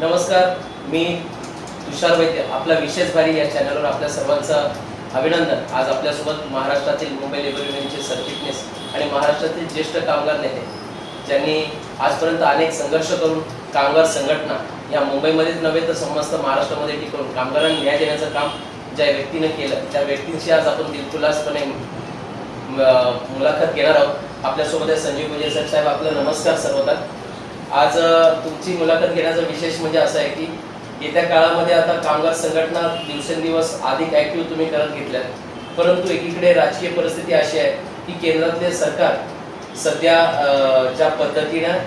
नमस्कार मी तुषार वैद्य आपला विशेष भारी या चॅनलवर आपल्या सर्वांचं अभिनंदन. आज आपल्यासोबत महाराष्ट्रातील मुंबई लेबर युनियनचे सरचिटणीस आणि महाराष्ट्रातील ज्येष्ठ कामगार नेते ज्यांनी आजपर्यंत अनेक संघर्ष करून कामगार संघटना या मुंबईमध्येच नव्हे तर समस्त महाराष्ट्रामध्ये टिकवून कामगारांना न्याय देण्याचं काम ज्या व्यक्तीनं केलं त्या व्यक्तींशी आज आपण दिलखुलासपणे मुलाखत घेणार आहोत. आपल्यासोबत आहे संजीव विजय साहेब साहेब आपलं नमस्कार सर्वतात आज तुमची मुलाखत घेण्याचा विशेष म्हणजे असं आहे की येत्या काळामध्ये आता कामगार संघटना दिवसेंदिवस अधिक ऍक्टिव्ह तुम्ही करत घेतल्यात. परंतु एकीकडे राजकीय परिस्थिती अशी आहे की केंद्रातले सरकार सध्या ज्या पद्धतीनं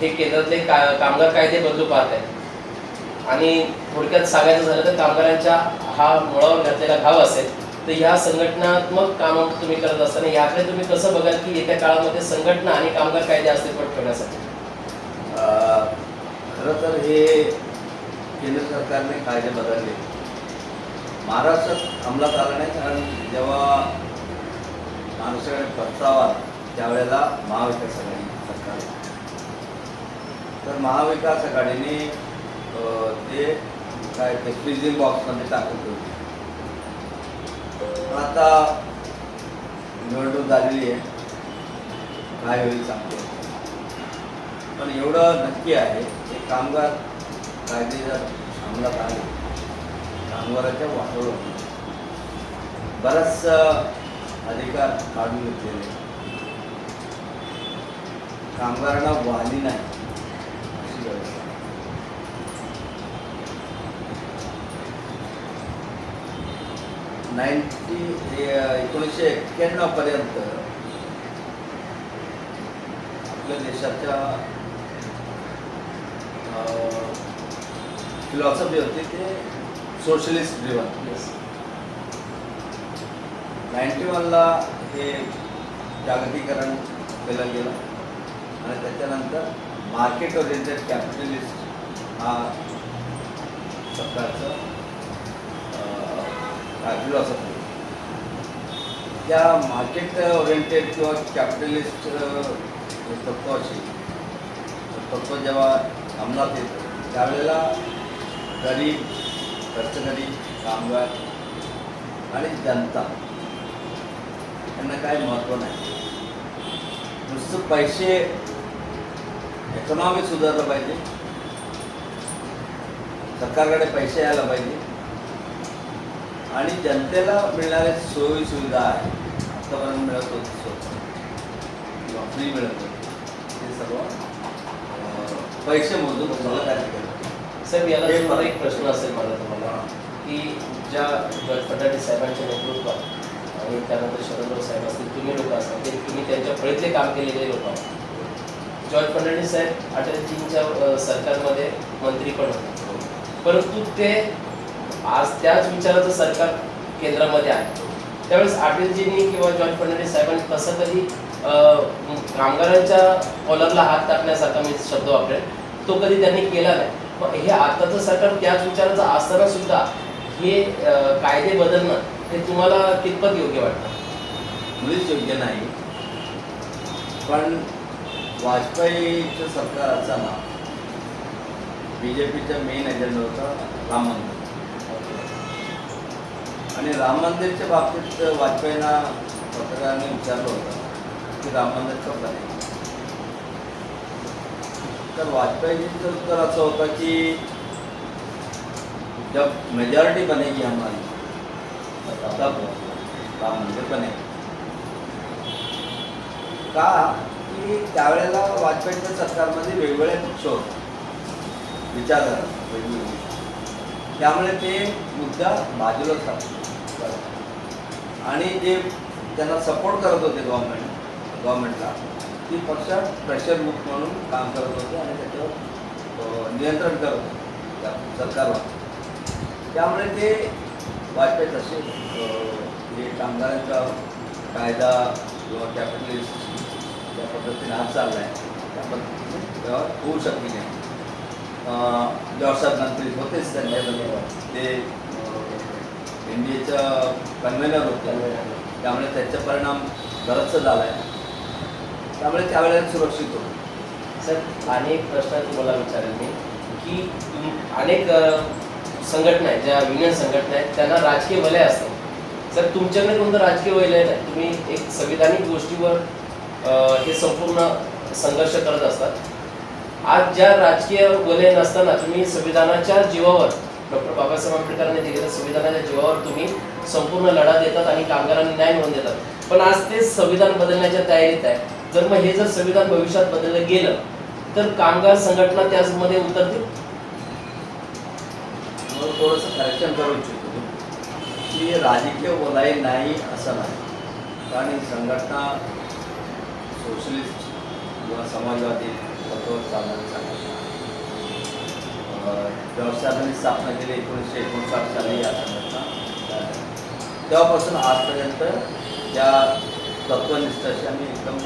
हे केंद्रातले का कामगार कायदे बदलू पाहत आहे आणि थोडक्यात सांगायचं झालं तर कामगारांच्या हा मुळावर घातलेला घाव असेल तर ह्या संघटनात्मक कामं तुम्ही करत असताना याकडे तुम्ही कसं बघाल की येत्या काळामध्ये संघटना आणि कामगार कायदे अस्तित्वात ठेवण्यासाठी? खरं तर हे केंद्र सरकारने कायदे बदलले. महाराष्ट्रात अंमलात आला नाही कारण जेव्हा महाराष्ट्राकडे प्रस्ताव आला त्यावेळेला महाविकास आघाडी सरकार तर महाविकास आघाडीने ते काय ते फ्रीजिंग बॉक्समध्ये टाकत होते आता निवडणूक झालेली आहे. काय होईल सांगतो. पण एवढं नक्की आहे की कामगार कायदे जर अंमलात आले. कामगाराच्या वाटोळ बराच अधिकार काढून घेतलेले. कामगारांना वाली नाही अशी व्यवस्था. नाईन्टी एकोणीसशे एक्क्याण्णव पर्यंत आपल्या देशाच्या फिलॉसॉफी होती ते सोशलिस्ट ड्रिवन नाईन्टी वनला हे जागतिकीकरण केलं गेलं. आणि त्याच्यानंतर मार्केट ओरिएंटेड कॅपिटलिस्ट हा सरकारचं फिलॉसॉफी त्या मार्केट ओरिएंटेड किंवा कॅपिटलिस्ट तत्वाशी तत्व जेव्हा अंमलात येतं त्यावेळेला गरीब कष्टकरी कामगार आणि जनता यांना काय महत्त्व नाही. नुसतं पैसे इकॉनॉमी सुधारलं पाहिजे. सरकारकडे पैसे यायला पाहिजे. आणि जनतेला मिळणारे सोयी सुविधा आहे आत्तापर्यंत मिळत होती स्वतः. किंवा फ्री मिळत होती. ते सर्व पैसे मोजून तुम्हाला काय केलं साहेब याला तुम्हाला एक प्रश्न असेल मला तुम्हाला की ज्या फर्नांडिस साहेबांच्या नेतृत्वात आणि त्यानंतर शरदराव साहेब असतील तुम्ही लोक असतात ते तुम्ही त्यांच्या फळीतले काम केलेले लोक आहात. जॉर्ज फर्नांडिस साहेब अटलजींच्या सरकारमध्ये मंत्री पण होते. परंतु ते आज त्याच विचाराचं सरकार केंद्रामध्ये आहे. त्यावेळेस अटलजींनी किंवा जॉर्ज फर्नांडिस साहेबांनी कधी अ, कामगारांच्या कॉलरला हात टाकण्यासारखा मी शब्द वापरेल तो कधी त्यांनी केला नाही. मग हे आताचं सरकार त्याच विचाराचं असताना सुद्धा हे कायदे बदलणं हे तुम्हाला कितपत योग्य वाटतं? मुळीच योग्य नाही. पण वाजपेयीचं सरकार असताना बी जे पीचा मेन एजेंडा होता राम मंदिर. आणि राम मंदिरच्या बाबतीत वाजपेयींना पत्रकारांनी विचारलं होतं. की राम मंदिर कब तर वाजपेयीजींचं उत्तर असं होतं की जब मेजॉरिटी बनेगी हमारी तब राम मंदिर बनेगा का? की त्यावेळेला वाजपेयीच्या सरकारमध्ये वेगवेगळे पक्ष होते. विचारधारा वेगवेगळी. त्यामुळे ते मुद्दा बाजूला आणि जे त्यांना सपोर्ट करत होते गव्हर्नमेंट गव्हर्नमेंटला. ती पक्ष प्रेशर बुक म्हणून काम करत होते आणि त्याच्यावर नियंत्रण करत होते त्या सरकारवर. त्यामुळे ते वाजपेयी तसे अं, जे कामगारांचा कायदा किंवा कॅपिटलिस्ट ज्या पद्धतीने हात चालला आहे त्या पद्धतीने तेव्हा होऊ शकली नाही. अं, मंत्री होतेच त्यांच्या ते एन डी एचं कन्व्हेनर होते. त्यामुळे त्याचा परिणाम बराचसा झाला आहे त्यामुळे त्यावेळेला सुरक्षित होतो. सर आणि एक प्रश्न तुम्हाला विचारेल मी की अनेक संघटना आहेत ज्या युनियन संघटना आहेत त्यांना राजकीय वलय असतात सर तुमच्याकडे कोणतं राजकीय वलय नाही? तुम्ही एक संविधानिक गोष्टीवर हे संपूर्ण संघर्ष करत असतात. आज ज्या राजकीय वलय नसताना तुम्ही संविधानाच्या जीवावर डॉक्टर बाबासाहेब आंबेडकरांनी दिलेल्या संविधानाच्या जीवावर तुम्ही संपूर्ण लढा देतात आणि कामगारांना न्याय मिळवून देतात. पण आज ते संविधान बदलण्याच्या तयारीत आहे जर मग हे जर संविधान भविष्यात बदललं गेलं तर कामगार संघटना त्यामध्ये उतरतील? मग करेक्शन करू इच्छितो. की राजकीय बोलाई नाही असं नाही. कारण संघटना सोशलिस्ट किंवा समाजवादी तत्वावर चालणारी संघटना. अं, व्यवसायाने स्थापना केली एकोणीसशे एकोणसाठ साली या संघटना. तेव्हापासून आजपर्यंत त्या तत्वनिष्ठाशी आम्ही एकदम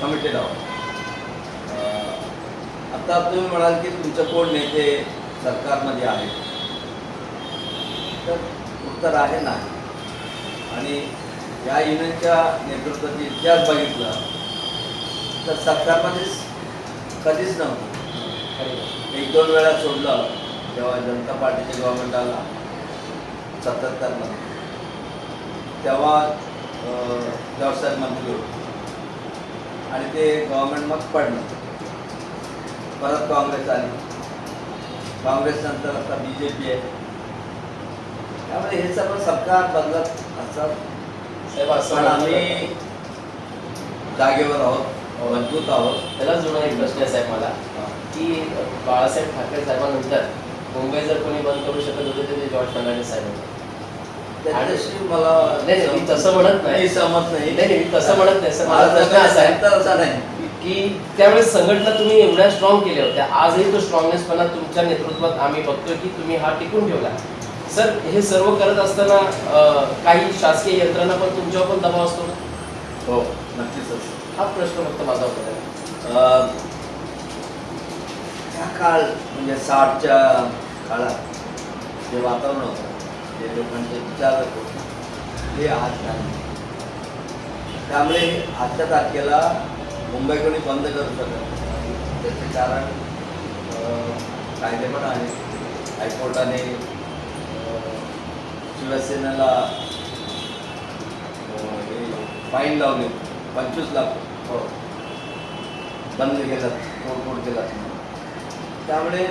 कमिटेड आहोत. आता तुम्ही म्हणाल की तुमचं कोण नेते सरकारमध्ये आहेत तर उत्तर आहे नाही आणि या युनियनच्या नेतृत्वाची इतिहास बघितला तर सरकारमध्येच कधीच नव्हतं. एक दोन वेळा सोडलं जेव्हा जनता पार्टीचे गव्हर्नमेंट आला सत्याहत्तरमध्ये तेव्हा व्यवसाय मंत्री होते. आणि ते गव्हर्नमेंट मग पडलं. परत काँग्रेस आली. काँग्रेस नंतर आता बी जे पी आहे. त्यामुळे हे सर्व सरकार बदलत असतात. साहेब असं पण आम्ही जागेवर आहोत मजबूत आहोत. त्याला जोडून एक प्रश्न आहे साहेब मला की बाळासाहेब ठाकरे साहेबांनंतर मुंबई जर कोणी बंद करू शकत होते तर ते जॉर्ज फर्नांडिस साहेब होते. त्याच्याशी मला नाही, मी तसं म्हणत नाही. सहमत नाही नाही, नाही, मी तसं म्हणत नाही, सर. माझा प्रश्न असा आहे. तर असा नाही की त्यावेळेस संघटना तुम्ही एवढ्या स्ट्रॉंग केल्या होत्या आजही तो स्ट्रॉंगनेसपणा तुमच्या नेतृत्वात आम्ही बघतोय की तुम्ही हा टिकून ठेवला सर हे सर्व करत असताना काही शासकीय यंत्रणा पण तुमच्यावर पण दबाव असतो ना? हो नक्कीच हा प्रश्न फक्त माझा होता त्या काळ म्हणजे साठच्या काळात जे वातावरण होतं जे लोकांचे विचार होते ते आज नाही. त्यामुळे आजच्या तारखेला मुंबई कोणी बंद करू शकत त्याचे कारण कायदे पण आहे हायकोर्टाने शिवसेनेला हे फाईन लावले. पंचवीस लाख हो. बंद केलं तोडफोड केला. त्यामुळे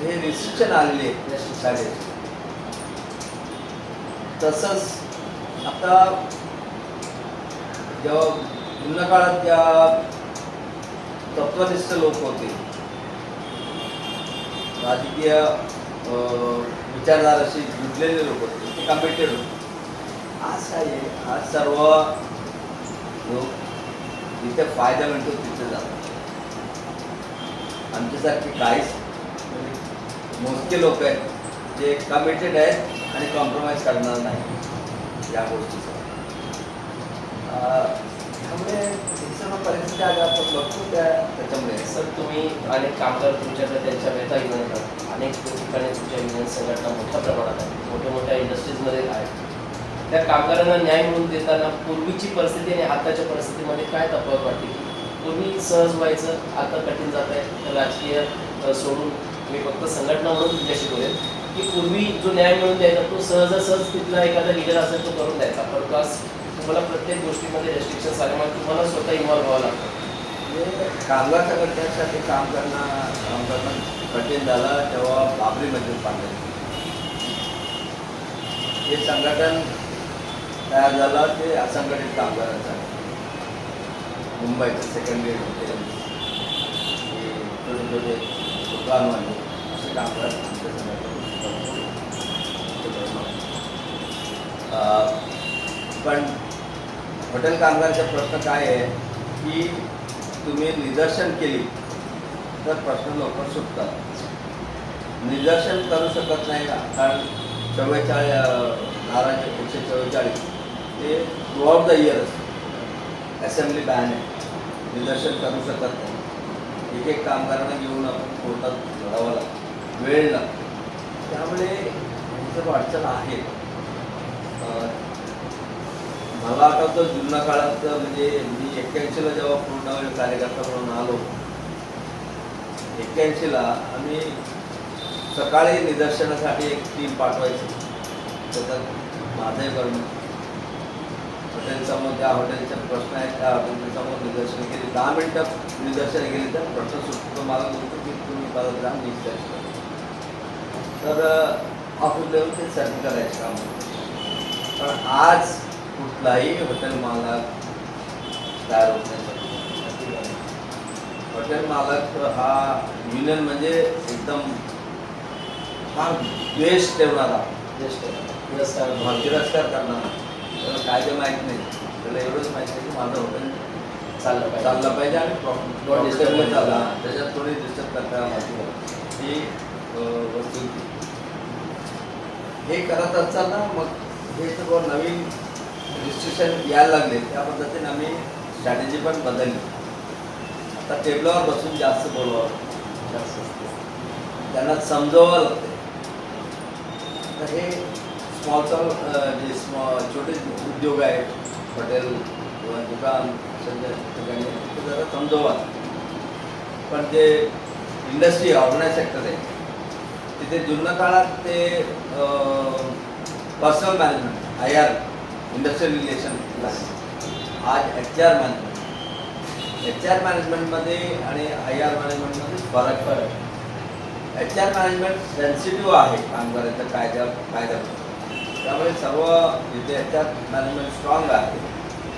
हे रिस्ट्रिक्शन आलेले आहे शाळेत. तसंच आता जेव्हा जुन्या काळात ज्या तत्वनिष्ठ लोक होते राजकीय अं, विचारधाराशी जुडलेले लोक होते ते कमिटेड होते. आज काय आहे? आज सर्व लोक जिथे फायदा मिळतो तिथे जातात. आमच्यासारखे काहीच म्हणजे मोजके लोक आहेत जे कमिटेड आहेत आणि कॉम्प्रोमाइज करणार नाही या गोष्टीचं. अं, त्यामुळे सर्व परिस्थिती आज आपण बघतो त्या त्याच्यामुळे. सर तुम्ही अनेक कामगार तुमच्याकडे त्यांच्या वेता घेऊन येतात अनेक ठिकाणी तुमच्या युनियन संघटना मोठ्या प्रमाणात आहेत मोठ्या मोठ्या इंडस्ट्रीजमध्ये आहेत. त्या कामगारांना न्याय मिळवून देताना पूर्वीची परिस्थिती आणि आताच्या परिस्थितीमध्ये काय तफावत वाटते? पूर्वी सहज व्हायचं आता कठीण जात आहे. राजकीय सोडून मी फक्त संघटना म्हणून तुमच्याशी बोलेल की पूर्वी जो न्याय मिळून द्यायचा तो सहजासहज तिथला एखादा लिडर असेल तो करून द्यायचा. परंतु आज तुम्हाला प्रत्येक गोष्टीमध्ये रेस्ट्रिक्शन्स आल्यामुळे तुम्हाला स्वतः इन्व्हॉल्व व्हावं लागतं. म्हणजे कामगार संघटनेसाठी काम करणं काम करणं कठीण झालं तेव्हा बाबरी मस्जिद पाडलं. हे संघटन तयार झालं ते असंघटित कामगारांचं मुंबईचं सेकंडरी होते. हे छोटे छोटे दुकानवाले असे कामगार आमच्या पण हॉटेल कामगारांचा प्रश्न काय आहे की तुम्ही निदर्शन केली तर प्रश्न लवकर सुटतात. निदर्शन करू शकत नाही कारण चव्वेचाळीस धाराचे एकशे चव्वेचाळीस. ते थ्रू ऑफ द इयर असतं. असेंब्ली बॅन आहे. निदर्शन करू शकत नाही. एक एक कामगारांना घेऊन आपण कोर्टात लढावं लागतं. वेळ लागतो. त्यामुळे सर्व अडचण आहे. मला आठवतं जुन्या काळात म्हणजे मी एक्क्याऐंशीला जेव्हा पूर्ण कार्यकर्ता म्हणून आलो एक्क्याऐंशीला आम्ही सकाळी निदर्शनासाठी एक टीम पाठवायची. त्याच्यात माझंही करणं हॉटेलसमोर त्या हॉटेलचे प्रश्न आहेत त्या हॉटेलच्या निदर्शन केली. दहा मिनटं निदर्शन केली तर प्रश्न सुटतो. मला बोलतो की तुम्ही मला राहा मी तर ऑफिस लेवल ते सर्च करायचे काम. पण आज कुठलाही हॉटेल मालक तयार होत नाही. हॉटेल मालक हा युनियन म्हणजे एकदम फार द्वेष ठेवणारा. नमस्कार तिरस्कार करणारा. त्याला कायदे माहीत नाही त्याला एवढंच माहिती आहे की माझं हॉटेल चाललं पाहिजे. चाललं पाहिजे आणि पाहिजे. चालला त्याच्यात थोडी डिस्टर्ब करता माहिती ही वस्तू. हे करत असताना मग हे सर्व नवीन रिस्ट्रिक्शन यायला लागले. त्या पद्धतीने आम्ही स्ट्रॅटेजी पण बदलली. आता टेबलावर बसून जास्त बोलवावं त्यांना समजवावं लागते. तर हे स्मॉल जे स्मॉ छोटे उद्योग आहेत हॉटेल किंवा दुकान अशा ठिकाणी ते जरा समजवा पण जे इंडस्ट्री ऑर्गनाईज सेक्टर आहे तिथे जुन्या काळात ते personal management I R industrial relation आज H R management H R मॅनेजमेंटमध्ये आणि आय आर मॅनेजमेंटमध्ये फरक फरक एच आर मॅनेजमेंट सेन्सिटिव्ह आहे कामगारांच्या कायद्या कायद्या त्यामुळे सर्व जिथे एच आर मॅनेजमेंट स्ट्रॉंग आहे.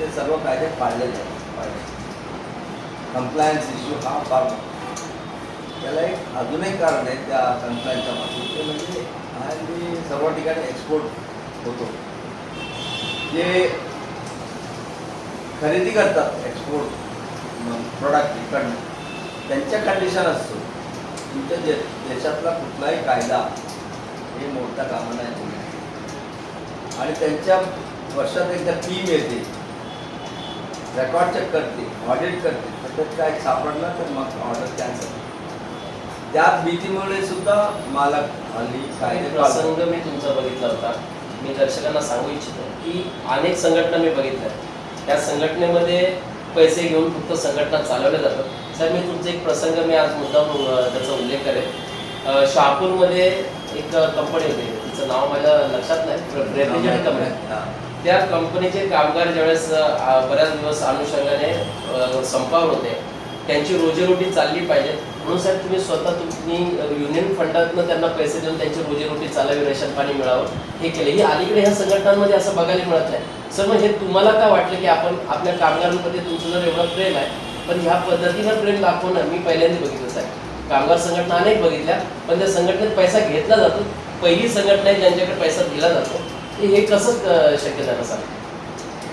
ते सर्व कायदे पाळले जातात. पाहिजे कम्प्लायन्स इश्यू हा फार मोठा. त्याला एक अजून एक कारण आहे त्या कम्प्लायन्सच्या मागे ते म्हणजे हल्ली सर्व ठिकाणी एक्सपोर्ट होतो. जे खरेदी करतात एक्सपोर्ट प्रोडक्ट इकडनं त्यांच्या कंडिशन असतो. तुमच्या दे देशातला कुठलाही कायदा हे मोठा कामाला नाही आणि त्यांच्या वर्षात एकदा टीम येते रेकॉर्ड चेक करते ऑडिट करते. तर काय सापडलं तर मग ऑर्डर कॅन्सल त्या भीतीमुळे सुद्धा मालक हल्ली कायदे प्रसंग. मी तुमचा बघितला होता. मी दर्शकांना सांगू इच्छितो की अनेक संघटना मी बघितल्या. त्या संघटनेमध्ये पैसे घेऊन फक्त संघटना चालवल्या जातात. सर मी तुमचा एक प्रसंग मी आज मुद्दाम अं, त्याचा उल्लेख करेन. शहापूरमध्ये एक कंपनी होती. तिचं नाव माझ्या लक्षात नाही कंपनी. त्या कंपनीचे कामगार ज्यावेळेस बऱ्याच दिवस अनुषंगाने संपावर होते त्यांची रोजीरोटी चालली पाहिजे. म्हणून साहेब तुम्ही स्वतः तुम्ही युनियन फंडातनं त्यांना पैसे देऊन त्यांची रोजीरोटी चालावी रेशन पाणी मिळावं हे केलं. ही अलीकडे ह्या संघटनांमध्ये असं बघायला मिळत नाही. सर मग हे तुम्हाला काय वाटलं की आपण आपल्या कामगारांमध्ये तुमचं जर एवढं प्रेम आहे पण ह्या पद्धतीनं प्रेम दाखवणं मी पहिल्यांदा बघितलं साहेब. कामगार संघटना अनेक बघितल्या पण त्या संघटनेत पैसा घेतला जातो. पहिली संघटना आहे ज्यांच्याकडे पैसा दिला जातो. हे हे कसं शक्य झालं सर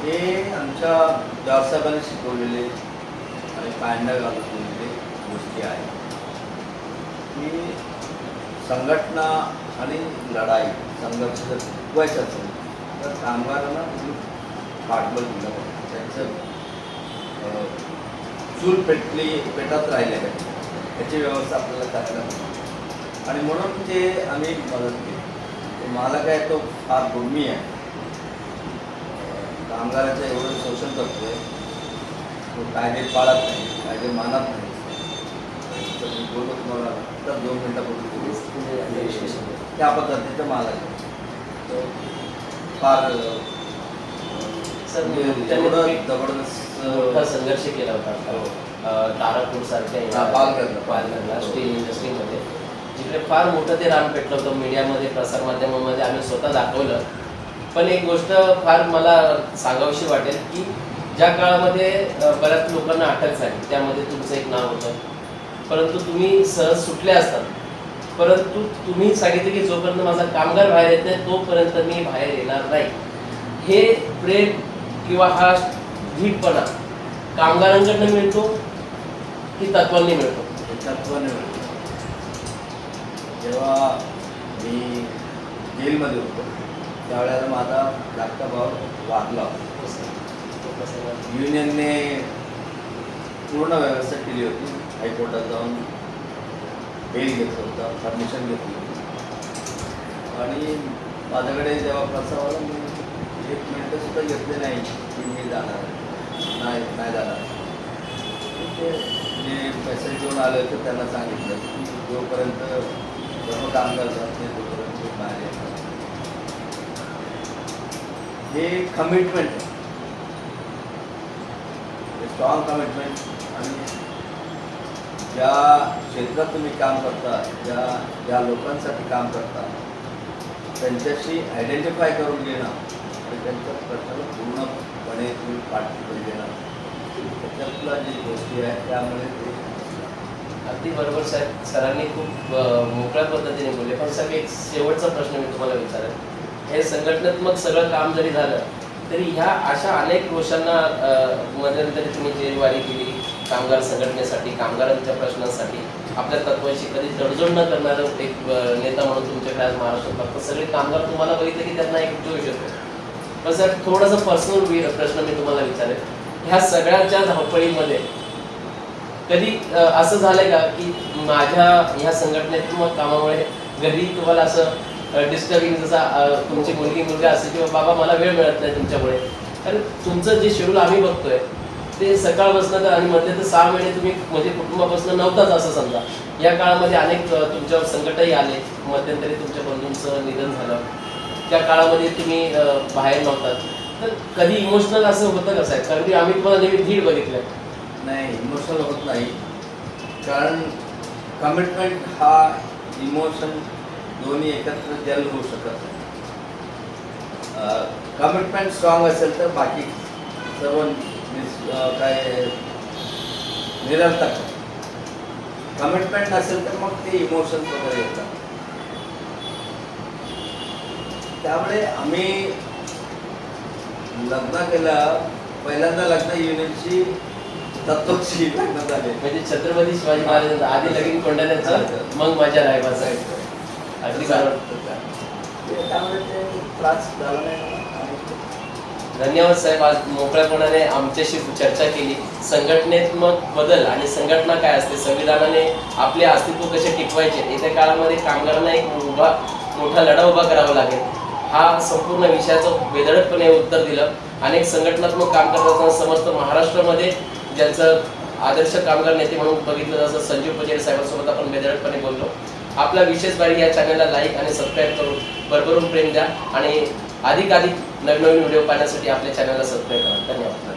हे आमच्या जॉबसाहेबांनी शिकवलेले. आणि पांढऱ्या घालून गोष्टी आहेत. की संघटना आणि लढाई संघर्ष जर शिकवायचं असेल तर कामगारांना तुम्ही पाठबळ दिलं पाहिजे. त्यांचं चूल पेटली पेटत राहिले पाहिजे त्याची व्यवस्था आपल्याला करायला पाहिजे आणि म्हणून ते आम्ही मदत केली. मला काय तो फार गुर्मी आहे. कामगाराचं एवढं शोषण करतोय. तो कायदे पाळत नाही कायदे मानत नाही तर मी बोलतो तुम्हाला तर दोन मिनिटापूर्वी बोलू. त्या पद्धतीचं माल तो फार सर एवढं जबरदस्त मोठा संघर्ष केला होता हो. तारापूर सारख्या हा, पालघरला. पालघरला स्टील इंडस्ट्रीमध्ये जिकडे फार मोठं ते रान पेटलं होतं मीडियामध्ये प्रसारमाध्यमामध्ये आम्ही स्वतः दाखवलं पण एक गोष्ट फार मला सांगावीशी वाटेल की ज्या काळामध्ये बऱ्याच लोकांना अटक झाली त्यामध्ये तुमचं एक नाव होतं. परंतु तुम्ही सहज सुटले असतात परंतु तुम्ही सांगितलं की जोपर्यंत माझा कामगार बाहेर येत नाही तोपर्यंत मी बाहेर येणार नाही. हे प्रेम किंवा हा धीटपणा कामगारांकडनं मिळतो की तत्वांनी मिळतो? तत्वाने जेव्हा मी जेलमध्ये होतो त्यावेळेला माझा धाकटा भाव वारला युनियनने पूर्ण व्यवस्था केली होती. हायकोर्टात जाऊन बेल घेतलं होतं परमिशन घेतली होती. आणि माझ्याकडे जेव्हा प्रस्ताव आला मी एक मिनटं सुद्धा घेतले नाही की मी जाणार नाही नाही जाणार. ते जे मेसेज घेऊन आले होते त्यांना सांगितलं की जोपर्यंत सर्व कामगार जात नाही तोपर्यंत ते बाहेर येतात हे कमिटमेंट आहे. स्ट्रॉंग कमिटमेंट आणि ज्या क्षेत्रात तुम्ही काम करता ज्या ज्या लोकांसाठी काम करता त्यांच्याशी आयडेंटिफाय करून घेणं आणि त्यांच्या प्रश्न पूर्णपणे तुम्ही पाठपुरावा घेणं त्याच्यातल्या जी गोष्टी आहेत त्यामुळे ते अगदी बरोबर साहेब. सरांनी खूप मोकळ्या पद्धतीने बोलले. पण साहेब एक शेवटचा प्रश्न मी तुम्हाला विचारेन. हे संघटनात्मक सगळं काम जरी झालं तरी ह्या अशा अनेक रोषांना मध्यंतरी तुम्ही जेरवारी केली कामगार संघटनेसाठी कामगारांच्या प्रश्नांसाठी आपल्या तत्वाशी कधी तडजोड न करणारं एक नेता म्हणून तुमच्याकडे आज महाराष्ट्रात फक्त सगळे कामगार तुम्हाला बघितलं की त्यांना एक जोश येतो. पण सर थोडासा पर्सनल प्रश्न मी तुम्हाला विचारेन. ह्या सगळ्याच्या धावपळीमध्ये कधी असं झालंय का की माझ्या ह्या संघटनात्मक कामामुळे घरी तुम्हाला असं डिस्टर्बिंग जसा तुमची मुलगी मुलगा असेल किंवा बाबा मला वेळ मिळत नाही तुमच्यामुळे. कारण तुमचं जे शेड्यूल आम्ही बघतोय ते सकाळपासून तर आणि मधले तर सहा महिने तुम्ही म्हणजे कुटुंबापासून नव्हताच असं समजा. या काळामध्ये अनेक तुमच्यावर संकटही आले. मध्यंतरी तुमच्या बंधूंचं निधन झालं. त्या काळामध्ये तुम्ही बाहेर नव्हतात. तर कधी इमोशनल असं होतं कसं आहे कारण की आम्ही तुम्हाला नेहमी धीड बघितलं. नाही इमोशनल होत नाही. कारण कमिटमेंट हा इमोशन दोन्ही एकत्र जल होऊ शकत नाही. कमिटमेंट स्ट्रॉंग असेल तर बाकी सर्व काय निरर्थक. कमिटमेंट नसेल तर मग ते इमोशन्स वगैरे येतात. त्यामुळे आम्ही लग्न केलं पहिल्यांदा लग्न युनिटची तत्वची लग्न झाले. म्हणजे छत्रपती शिवाजी महाराजांचं आधी लगीन कोंडाण्याचं मग माझ्या रायबाचं. धन्यवाद साहेब आज मोकळ्यापणाने आमच्याशी चर्चा केली. संघटनात्मक बदल आणि संघटना काय असते? संविधानाने आपले अस्तित्व कसे टिकवायचे? येत्या काळामध्ये कामगारांना एक उभा मोठा लढा उभा करावा लागेल. हा संपूर्ण विषयाचं बेधडकपणे उत्तर दिलं. अनेक संघटनात्मक काम करत असताना समस्त महाराष्ट्रामध्ये ज्यांचं आदर्श कामगार नेते म्हणून बघितलं जसं संजीव पजेल साहेबांसोबत आपण बेधडकपणे बोललो. आपला विशेष बारी या चॅनलला लाईक आणि सबस्क्राईब करून भरभरून प्रेम द्या. आणि अधिकाधिक नवीन नवीन व्हिडिओ पाहण्यासाठी आपल्या चॅनलला सबस्क्राईब करा. धन्यवाद.